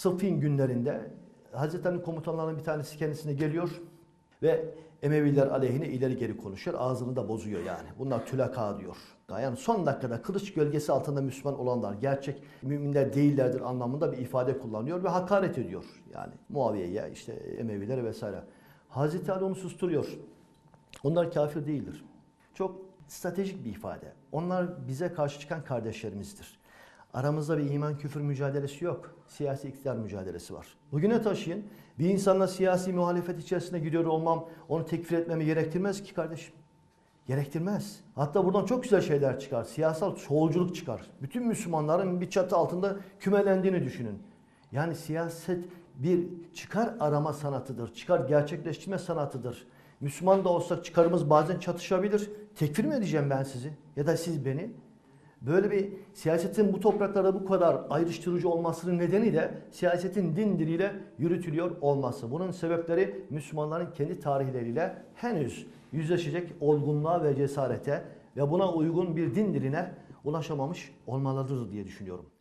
Sıffin günlerinde Hazreti Ali'nin komutanlarının bir tanesi kendisine geliyor ve Emeviler aleyhine ileri geri konuşuyor. Ağzını da bozuyor yani. Bunlar tülaka diyor. Yani son dakikada kılıç gölgesi altında Müslüman olanlar gerçek müminler değillerdir anlamında bir ifade kullanıyor ve hakaret ediyor. Yani Muaviye'ye işte Emevilere vesaire. Hazreti Ali onu susturuyor. Onlar kafir değildir. Çok stratejik bir ifade. Onlar bize karşı çıkan kardeşlerimizdir. Aramızda bir iman küfür mücadelesi yok. Siyasi iktidar mücadelesi var. Bugüne taşıyın. Bir insanla siyasi muhalefet içerisinde gidiyor olmam onu tekfir etmemi gerektirmez ki kardeşim. Gerektirmez. Hatta buradan çok güzel şeyler çıkar. Siyasal solculuk çıkar. Bütün Müslümanların bir çatı altında kümelendiğini düşünün. Yani siyaset bir çıkar arama sanatıdır. Çıkar gerçekleştirme sanatıdır. Müslüman da olsak çıkarımız bazen çatışabilir. Tekfir mi edeceğim ben sizi? Ya da siz beni? Böyle bir siyasetin bu topraklarda bu kadar ayrıştırıcı olmasının nedeni de siyasetin din diliyle yürütülüyor olması. Bunun sebepleri Müslümanların kendi tarihleriyle henüz yüzleşecek olgunluğa ve cesarete ve buna uygun bir din diline ulaşamamış olmalarıdır diye düşünüyorum.